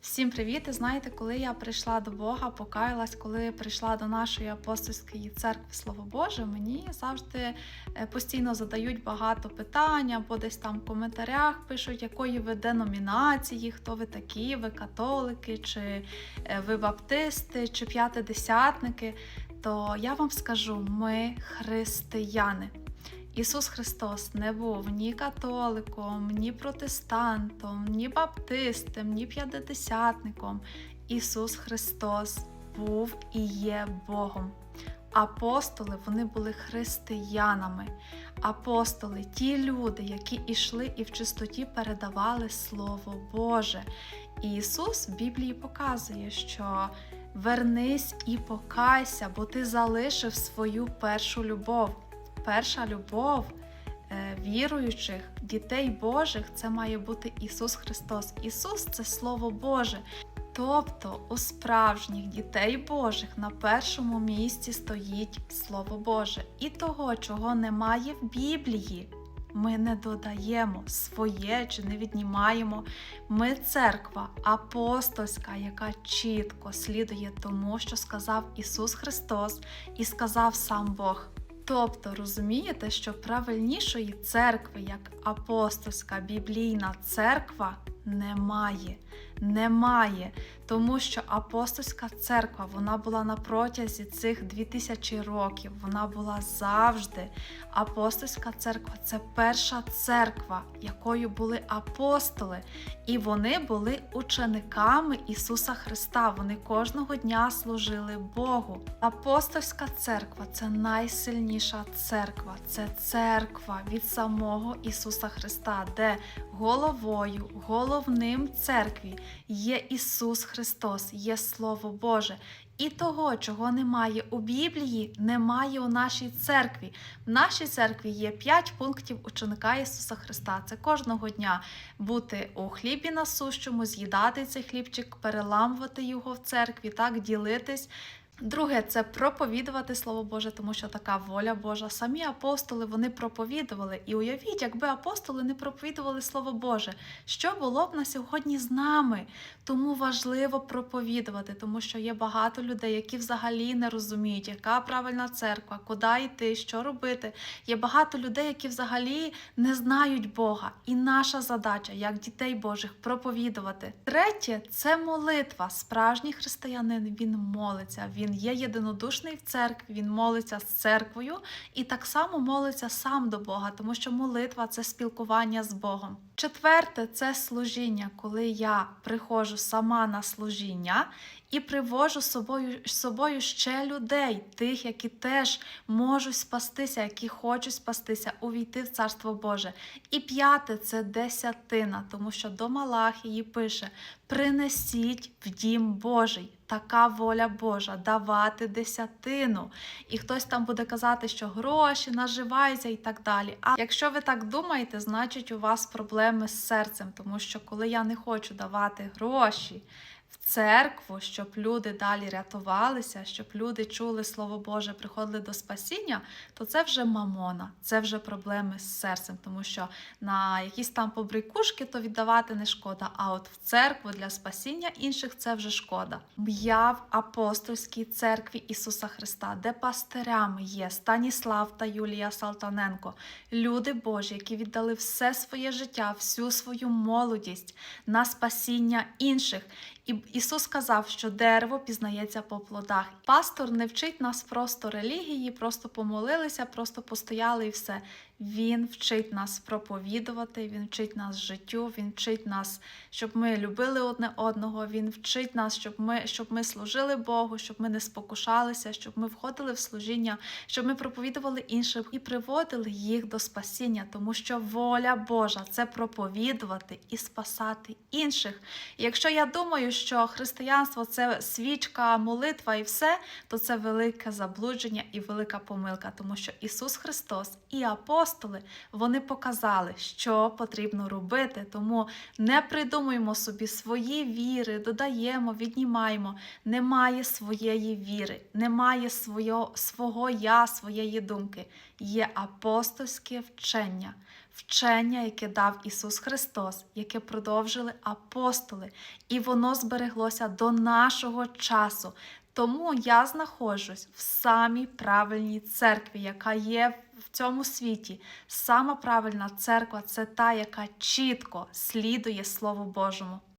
Всім привіт! Знаєте, коли я прийшла до Бога, покаялась, коли прийшла до нашої апостольської церкви Слово Боже, мені завжди е, постійно задають багато питань, або десь там в коментарях пишуть, якої ви деномінації, хто ви такі, ви католики, чи е, ви баптисти, чи п'ятидесятники. То я вам скажу, ми християни. Ісус Христос не був ні католиком, ні протестантом, ні баптистом, ні п'ятидесятником. Ісус Христос був і є Богом. Апостоли вони були християнами. Апостоли ті люди, які йшли і в чистоті передавали Слово Боже. І Ісус в Біблії показує, що вернись і покайся, бо ти залишив свою першу любов перша любов е, віруючих, дітей Божих це має бути Ісус Христос. Ісус це Слово Боже. Тобто у справжніх дітей Божих на першому місці стоїть Слово Боже. І того, чого немає в Біблії, ми не додаємо своє чи не віднімаємо. Ми церква апостольська, яка чітко слідує тому, що сказав Ісус Христос і сказав сам Бог. Тобто розумієте, що правильнішої церкви, як апостольська біблійна церква, немає. Немає. Тому що апостольська церква вона була на протязі цих 2000 років. Вона була завжди. Апостольська церква це перша церква, якою були апостоли. І вони були учениками Ісуса Христа. Вони кожного дня служили Богу. Апостольська церква це найсильніша церква. Це церква від самого Ісуса Христа, де головою, головним церкві є Ісус Христос, є Слово Боже. І того, чого немає у Біблії, немає у нашій церкві. В нашій церкві є п'ять пунктів ученика Ісуса Христа. Це кожного дня бути у хлібі насущому, з'їдати цей хлібчик, переламувати його в церкві, так ділитись. Друге, це проповідувати Слово Боже, тому що така воля Божа. Самі апостоли вони проповідували. І уявіть, якби апостоли не проповідували Слово Боже, що було б на сьогодні з нами? Тому важливо проповідувати, тому що є багато людей, які взагалі не розуміють, яка правильна церква, куди йти, що робити. Є багато людей, які взагалі не знають Бога. І наша задача, як дітей Божих, проповідувати. Третє це молитва. Справжній християнин він молиться. Він є єдинодушний в церкві, він молиться з церквою і так само молиться сам до Бога, тому що молитва це спілкування з Богом. Четверте це служіння, коли я приходжу сама на служіння і привожу з собою, з собою ще людей, тих, які теж можуть спастися, які хочуть спастися, увійти в Царство Боже. І п'яте це десятина, тому що до Малахії пише: принесіть в дім Божий. Така воля Божа давати десятину. І хтось там буде казати, що гроші наживаються і так далі. А якщо ви так думаєте, значить у вас проблеми з серцем, тому що коли я не хочу давати гроші в церкву, щоб люди далі рятувалися, щоб люди чули Слово Боже, приходили до спасіння, то це вже мамона, це вже проблеми з серцем, тому що на якісь там побрикушки то віддавати не шкода. А от в церкву для спасіння інших це вже шкода. Я в апостольській церкві Ісуса Христа, де пастирями є Станіслав та Юлія Салтаненко, люди Божі, які віддали все своє життя, всю свою молодість на спасіння інших. І Ісус сказав, що дерево пізнається по плодах. Пастор не вчить нас просто релігії, просто помолилися, просто постояли і все. Він вчить нас проповідувати, він вчить нас життю, він вчить нас, щоб ми любили одне одного. Він вчить нас, щоб ми щоб ми служили Богу, щоб ми не спокушалися, щоб ми входили в служіння, щоб ми проповідували іншим і приводили їх до спасіння, тому що воля Божа це проповідувати і спасати інших. І якщо я думаю, що християнство це свічка, молитва і все, то це велике заблудження і велика помилка, тому що Ісус Христос і апостоли вони показали, що потрібно робити. Тому не придумуємо собі свої віри, додаємо, віднімаємо. Немає своєї віри, немає свого, свого я, своєї думки. Є апостольське вчення. вчення, яке дав Ісус Христос, яке продовжили апостоли, і воно збереглося до нашого часу. Тому я знаходжусь в самій правильній церкві, яка є в цьому світі. Сама правильна церква це та, яка чітко слідує Слову Божому.